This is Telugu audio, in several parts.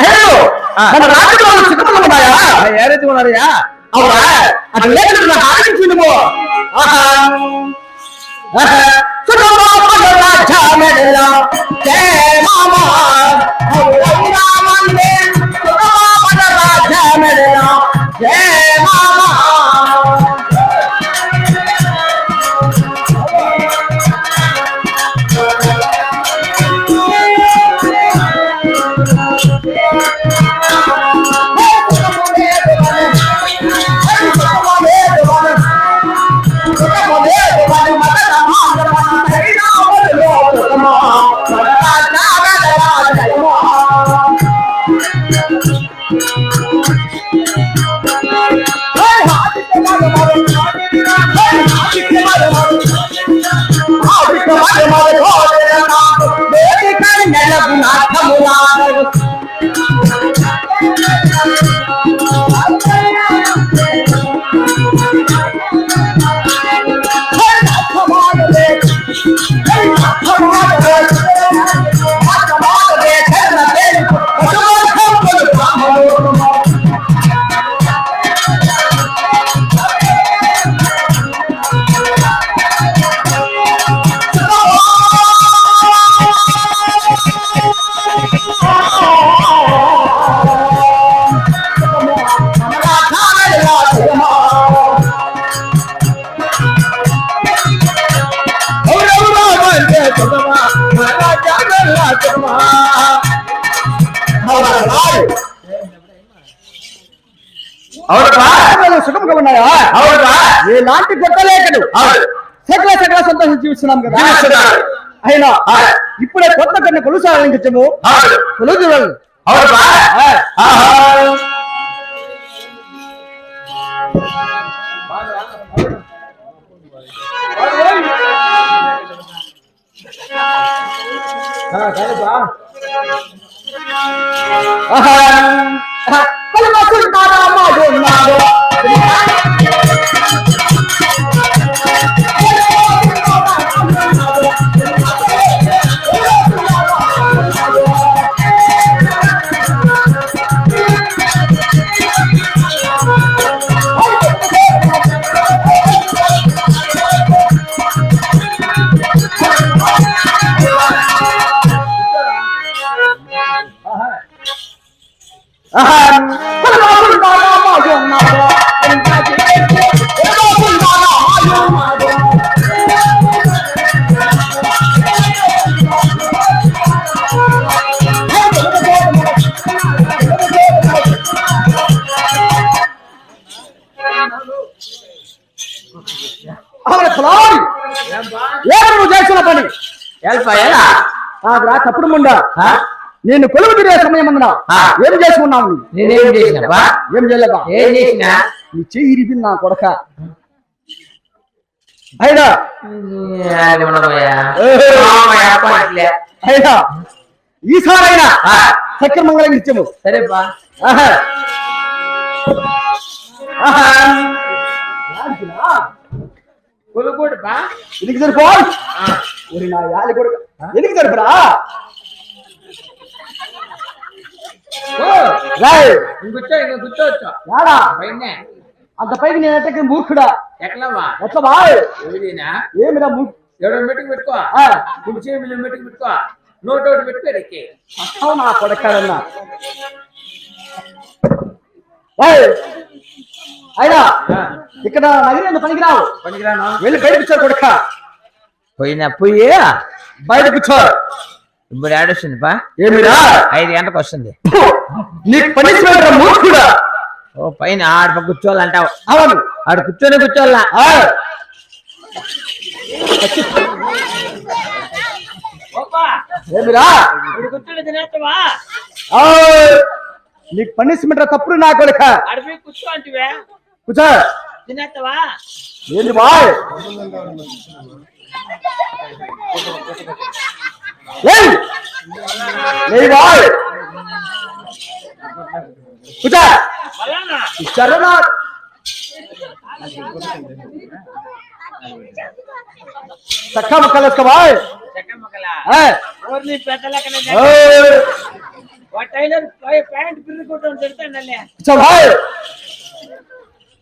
అయ్యో మన రాజులో చిత్రములు ఉన్నాయా ఏ రీతి ఉన్నారయ్యా అవునా అటు లేకుండా ఆలోచించుము ఆహా ఆహా సుఖమోపద రాజామెడల జయ మామా సుఖంగా ఉన్నాయా ఎలాంటి గొప్పలేఖలు అవును సకల సకల సంతోషం జీవిస్తున్నాం కదా. అయినా. ఇప్పుడే కొత్త కన్నా కొలుసు ఆరంభించము అవును కొలుసు అవునరా ఆహా ఏమి నువ్వు చేస్తున్న పని. ఆవిడ తప్పుడు ముండా? నేను కొలువు తిరిగే సమయం అందునా ఆ. ఏం చేసుకున్నావు? నేనేం ఏం చేయలేదా? ఏం చేసినా? నీ చెయ్యి ఇరిపింది నా కొడక. అయినా. అయినా. ఈసారైనా సక్రమంగా ఇచ్చాము సరేపా. ఆహా. ఆహా. కొలుకోడుపా ఎనికి సరిపో ఒరి నా యాలి కొడుక ఎనికి సరిపరా రాయ్ ఇంకొచ్చో ఇంక కూర్చోవచ్చు యాడా పైన అంత పైకి నేను ఎట్టకి మూర్ఖుడా ఎక్కలమ్మా ఎట్లా బాయ్ ఏదినా ఏమిరా మూ ఎవడో మెట్టుకు పెట్టుకో ఆ. కుడి చేతులు మెట్టుకు పెట్టుకో నోట్ ఒకటి పెట్టుకో ఎక్కి అస్తావు నా కొడకాడన్నా రాయ్ అయినా ఇక్కడ నగరం పనికిరావు. పనికిరాను? వెళ్ళి బయట కూర్చో కొడుక. పోయినా పోయి బయట కూర్చో. ఇప్పుడు ఏడొస్తుంది పా ఏమిరా ఐదు గంటలకు వస్తుంది. నీకు పనిష్మెంట్ రా మూర్ఖుడా. ఓ పైన ఆడ కూర్చోవాలంటావు అవును. ఆడ కూర్చొని కూర్చోవాలా? ఆ. ఏమిరా. నీకు పనిష్మెంట్ రా తప్పుడు నా కొడుక. ಕುಚಾರ್ ತಿನ್ನತ್ತವಾ ಎಲ್ಲಿ ಬಾಯ್ ಏಯ್ ಲೇಯ್ ಬಾಯ್ ಕುಚಾರ್ ಕುಚಾರನ सखा मकल इसका भाई। सखा मकला है? और नहीं पैतला करने जा और। टाइलर पैंट फिर को तो चलता है ना ले चल भाई।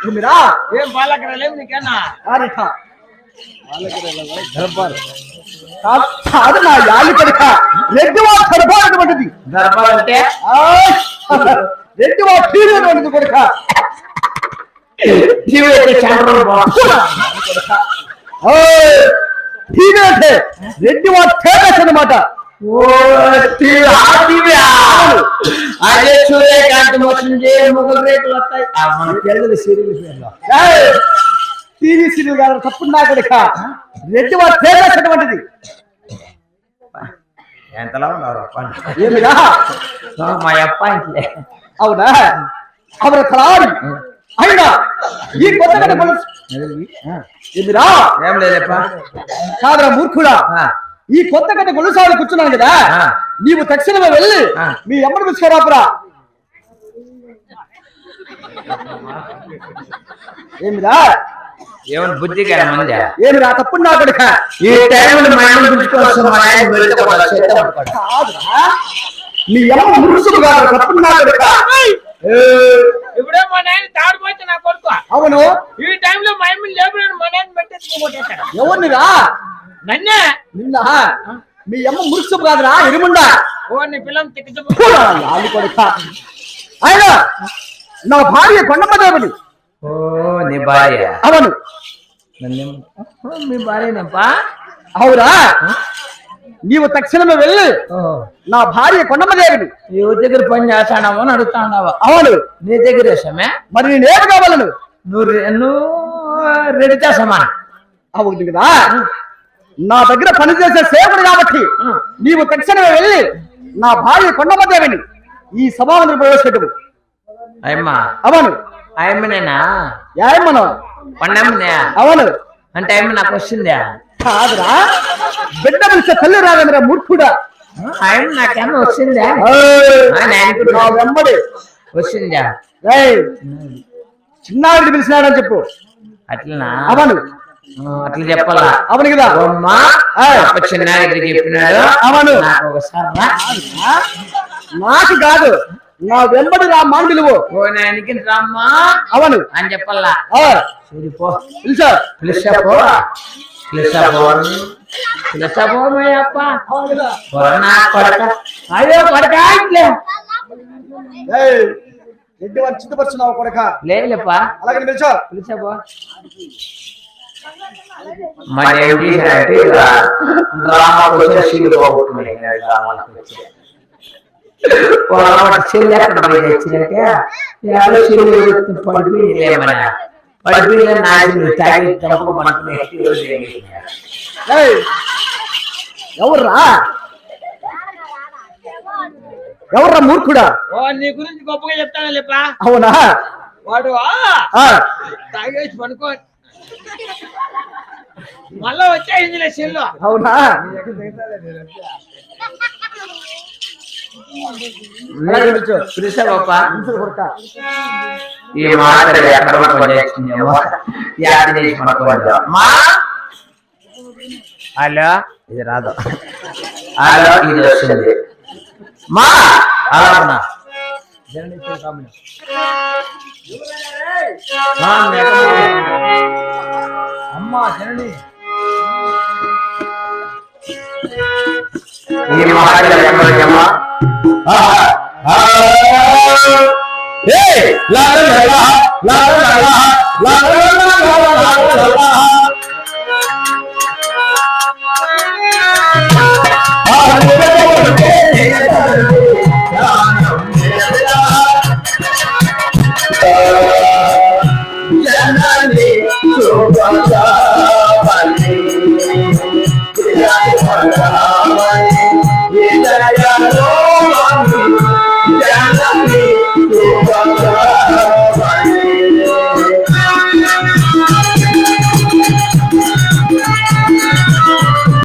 ఏమిరా? ఏం బాలకరాలు ఏమి నీకన్నా ఆరిట దర్బార్. కాదు నా యాలి కనుక రెడ్డి వాడు దర్బార్ అటువంటిది దర్బార్ అంటే రెడ్డి వాడు టీవీ అటువంటిది కొడుక టీవీ చంద్రుడు ఓయ్, టీవీ అంటే రెడ్డి వాడు ఫేమస్ టీవీ అదే సూర్యకాంతి వస్తుంది ముగ్గురు రేట్లు వస్తాయి మనకి తెలియదు సీరియల్ పేర్లో ఏయ్, టీవీ సీరియల్ కాదు తప్పుడు నా కొడుక రెడ్డి వాడు ఫేమస్ అటువంటిది ఎంతలా ఉన్నారు ఏమిరా మా అప్ప ఇంట్లే అవునా అవర తలారి అయినా ఈ కొత్త కథ కొలుసు ఏమిరా ఏం లేదప్ప కాదరా మూర్ఖుడా ఈ కొత్త కథ కొలుసాలు కూర్చున్నాను కదా. నీవు తక్షణమే వెళ్ళి. మీ అమ్మని పిలుచుకోరాపురా. ఏమిరా? ఏమన్నా బుద్ధి ఏమిరా? తప్పుడు నా కొడుక? ఈ టైంలో మా ఆయన పిలుచుకోవచ్చు మా ఆయన వెళ్తే కూడా చేత పట్టుకోడు. కాదురా. మీ అమ్మ మురుసులు కాదు తప్పుడు నా కొడుక? ఏ, ఇప్పుడే మా నాయన తాడిపోతే నా కొడుకు. అవును. ఈ టైంలో మా అమ్మ లేబులను మా నాయన పెట్టేసి ఎవరినిరా? నన్నే? నిన్న మీ అమ్మ మురుసు కాదురా ఇరుముండా ఓ నీ పిల్లని తిట్టి పోరా, లాలి కొడుక. ఆయన నా భార్య కొండమ్మదేవుని ఓ నీ భార్య. అవును. మీ భార్యనేపా? అవురా. నీవు తక్షణమే వెళ్ళి నా భార్య కొండమ్మదేవిని ఈ దగ్గర పని చేస్తాడావో అని అడుగుతా ఉన్నావా అవును. నీ దగ్గర వేసామే? మరి నేనేమి కావాలను? నువ్వు నువ్వు రెడీ చేసామా అవును కదా. నా దగ్గర పనిచేసే సేవకుడు కాబట్టి నీవు తక్షణమే వెళ్ళి నా భార్య కొండమ్మదేవిని ఈ సభావంలో ప్రవేశపెట్టు అయ్యమ్మా. అవును. అయ్యమ్మనేనా? ఏమను పండమ్మనే అవును. అంటే అయ్యమ్మ నాకు వచ్చిందా కాదురా. బిడ్డ పిలిచే తల్లి రాగందిరా మూర్ఖుడా. అయ్యమ్మ నాకేమో వచ్చిందా వెంబడి. వచ్చిందా ఏయ్, చిన్నావిడి పిలిచినాడని చెప్పు. అట్లనా? అవును. అట్లా చెప్పాలా? అవును కదా? చిన్న చెప్పినాడు అవును. నాకు కాదు. నా వెంబడి రామ్మా అని పిలువు రామ్మా అవును. అని చెప్పాలా? సూరిపో పిలిచా? పిలిచా పో. పిలిచా పోను పిలిచా కొడక. అయ్యో అలాగే పిలిచా? పిలిచా మరి ఏం చేశారంటే డ్రామాకు వచ్చే సీలు పోగొట్టుకున్నాయి డ్రామాలకు వచ్చి పొరపాటు చెల్లి ఎక్కడ పోయి తెచ్చినట్టే ఎవరో చెల్లి పడిపోయి లేమన్నా పడిపోయి నాశనం తాగి తప్పు మనకు ఏయ్, ఎవర్రా? ఎవర్రా మూర్ఖుడా? నీ గురించి గొప్పగా చెప్తాను లేపా అవునా? వాడు ఆ, తాగేసి పడుకో మళ్ళా వచ్చాయింది చెల్లు అవునా? ఈ మాట ఎక్కడ హలో? ఇది రాదు. హలో ఇది వస్తుంది. మా? అలా அம்மா ஜனனி ஏய் லால லால லால லால லால லால லால